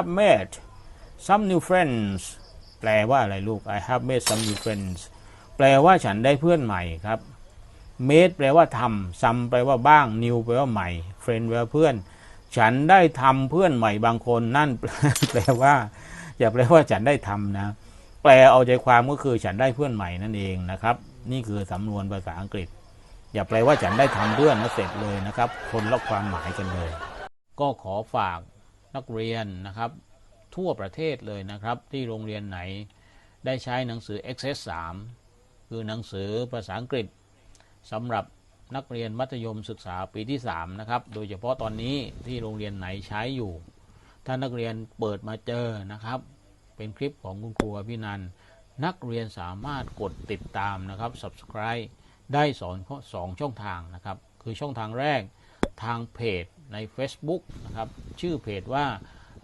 have made some new friends แปลว่าอะไรลูก I have made some new friends แปลว่าฉันได้เพื่อนใหม่ครับ made แปลว่าทำ some แปลว่าบ้าง new แปลว่าใหม่ friend แปลว่าเพื่อน ฉันได้ทำเพื่อนใหม่บางคนนั่นแปลว่า อย่าแปลว่าฉันได้ทำนะ แปลเอาใจความก็คือฉันได้เพื่อนใหม่นั่นเองนะครับ นี่คือสำนวนภาษาอังกฤษ อย่าแปลว่าฉันได้ทำเพื่อนแล้วเสร็จเลยนะครับ คนละความหมายกันเลย ก็ขอฝาก นักเรียนนะครับ ทั่วประเทศเลยนะครับ ที่โรงเรียนไหนได้ใช้หนังสือ Access 3 คือหนังสือภาษาอังกฤษสำหรับนักเรียนมัธยมศึกษาปีที่ 3 นะครับ โดยเฉพาะตอนนี้ที่โรงเรียนไหนใช้อยู่ ถ้านักเรียนเปิดมาเจอนะครับ เป็นคลิปของคุณครูอภินัน นักเรียนสามารถกดติดตามนะครับ subscribe ได้สองสองช่องทางนะครับ คือช่องทางแรกทางเพจ ใน Facebook นะครับ ชื่อเพจว่า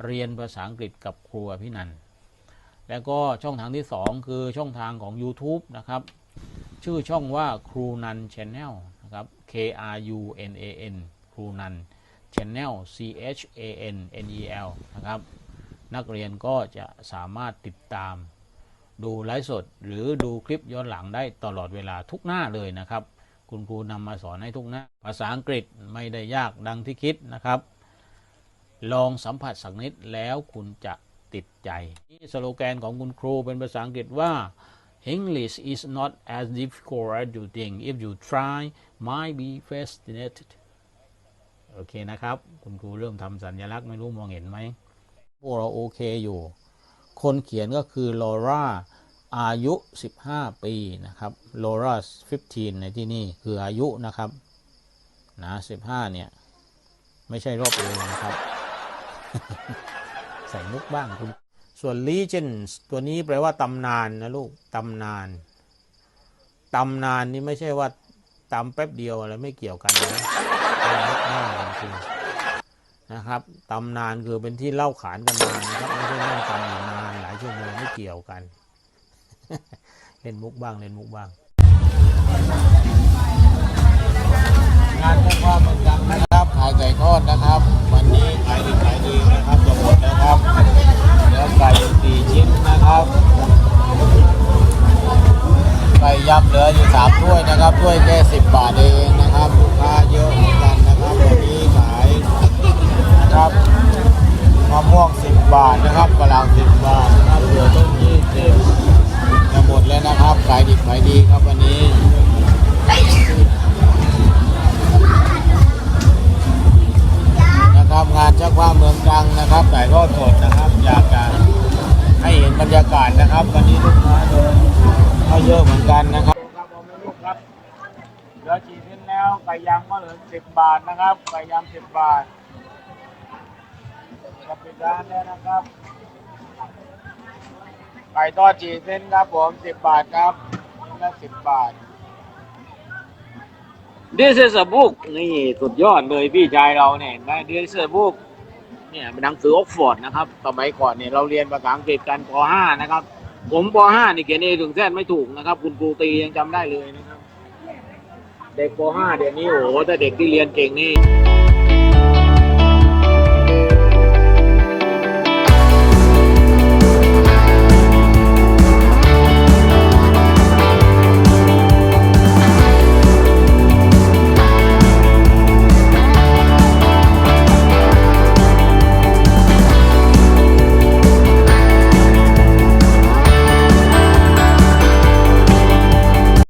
เรียนภาษาอังกฤษกับครูอภินัน แล้วก็ช่องทางที่ 2 คือช่องทางของ YouTube นะครับ ชื่อช่องว่าครูนัน Channel นะครับ K R U N A N ครูนัน Channel C H A N N E L นะครับ นักเรียนก็จะสามารถติดตาม ดูไลฟ์สด หรือดูคลิปย้อนหลังได้ตลอดเวลาทุกหน้าเลยนะครับ คุณครูนำมาสอนให้ทุกหน้าภาษาอังกฤษไม่ได้ยากดังที่คิดนะครับ ลองสัมผัสสักนิดแล้วคุณจะติดใจนี่สโลแกนของคุณครูเป็นภาษาอังกฤษว่า English is not as difficult as you think if you try might be fascinated โอเคนะครับ คุณครูเริ่มทำสัญลักษณ์ไม่รู้มองเห็นไหมพวกเราโอเคอยู่ คนเขียนก็คือลอร่า อายุ 15 ปีนะครับลอร่า15 ในที่นี่คืออายุนะครับนะ15 เนี่ย ไม่ใช่รอบเอวนะครับ ใส่มุกบ้างคุณ ส่วน legends ตัวนี้แปลว่าตำนานนะลูก ตำนาน ตำนานนี่ไม่ใช่ว่าตำแป๊บเดียวอะไรไม่เกี่ยวกันนะเป็นมุกหน้าจริงนะครับตำนานคือเป็นที่เล่าขานกันมานะครับไม่ใช่นั่งตำนานหลายชั่วโมงไม่เกี่ยวกัน เล่นมุกบ้างเล่นมุกบ้างงานพวกว่าเมืองดังนะครับขายไก่ทอดนะครับ วันนี้ขายดีขายดีนะครับจะหมดนะครับเหลือไก่สี่ชิ้นนะครับไก่ยำเหลืออยู่สามถ้วยนะครับถ้วยแค่สิบบาทเอง ขายดีขายดีครับวันนี้นะครับงานชักว่าเมืองตรังนะครับถ่ายทอดสดนะครับอยากจะให้เห็นบรรยากาศนะครับ วันนี้ลูกค้าเดินเข้าเยอะเหมือนกันนะครับครับผมลูกครับเหลือกี่ชิ้นแล้วไก่ยำก็เหลือสิบบาทนะครับไก่ยำสิบบาทจะปิดร้านแล้วนะครับ ไก่ทอดจีเส้นครับผมสิบบาทครับชิ้นละสิบบาท This is a book นี่สุดยอดเลยพี่ชายเราเนี่ยเห็นไหม This is a book เนี่ยเป็นหนังสือออกฟอร์ดนะครับ สมัยก่อนเนี่ยเราเรียนภาษาอังกฤษกันป .5 นะครับ ผมป .5 นี่เขียนเอถึงแซไม่ถูกนะครับ คุณครูตียังจำได้เลยนะครับ เด็กป .5 เดี๋ยวนี้โอ้โหถ้าเด็กที่เรียนเก่งนี่